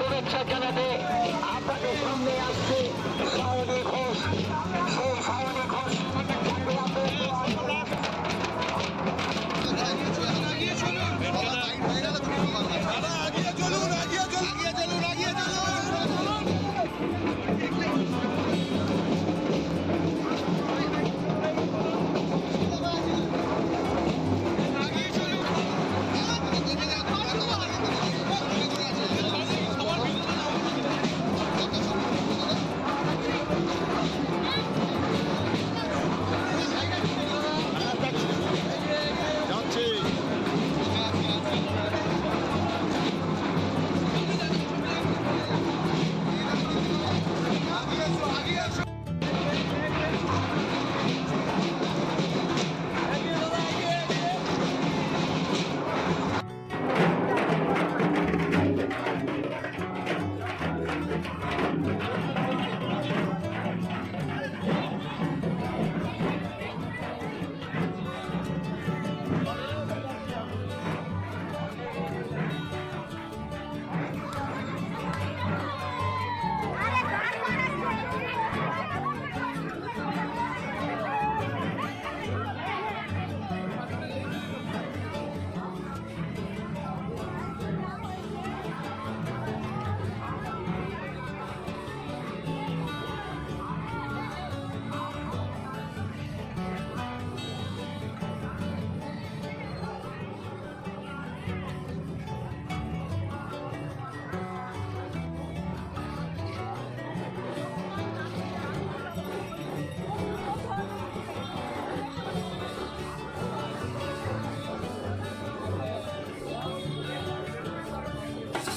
শুভেচ্ছা জানাতে আপনাদের সামনে আসছে ঘোষ।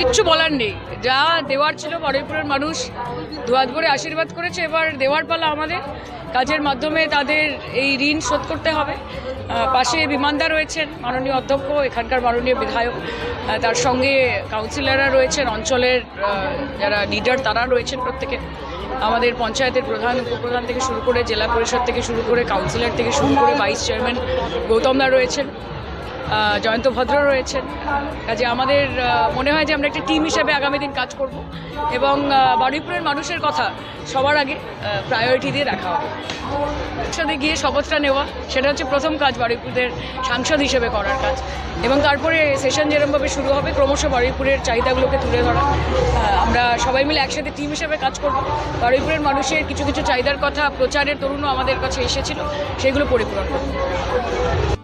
কিচ্ছু বলার নেই। যা দেওয়ার ছিল বারুইপুরের মানুষ দুয়াত করে আশীর্বাদ করেছে, এবার দেওয়ার পালা আমাদের। কাজের মাধ্যমে তাদের এই ঋণ শোধ করতে হবে। পাশে বিমানদা রয়েছেন, মাননীয় অধ্যক্ষ, এখানকার মাননীয় বিধায়ক তার সঙ্গে কাউন্সিলররা রয়েছেন, অঞ্চলের যারা লিডার তারা রয়েছেন প্রত্যেকে। আমাদের পঞ্চায়েতের প্রধান, উপপ্রধান থেকে শুরু করে জেলা পরিষদ থেকে শুরু করে কাউন্সিলর থেকে শুরু করে ভাইস চেয়ারম্যান গৌতমদা রয়েছেন। জয়ন্ত ভদ্র রয়েছেন। কাজে আমাদের মনে হয় যে আমরা একটা টিম হিসেবে আগামী দিন কাজ করব। এবং বারুইপুরের মানুষের কথা সবার আগে প্রায়োরিটি দিয়ে রাখা হবে। সাথে গিয়ে শপথটা নেওয়া, সেটা হচ্ছে প্রথম কাজ বারুইপুরের সাংসদ হিসেবে করার কাজ। এবং তারপরে সেশন যেরমভাবে শুরু হবে, ক্রমশ বারুইপুরের চাহিদাগুলোকে তুলে ধরা। আমরা সবাই মিলে একসাথে টিম হিসেবে কাজ করব। বারুইপুরের মানুষের কিছু কিছু চাহিদার কথা, প্রচারের তরুণও আমাদের কাছে এসেছিল, সেগুলো পরিপূরণ করব।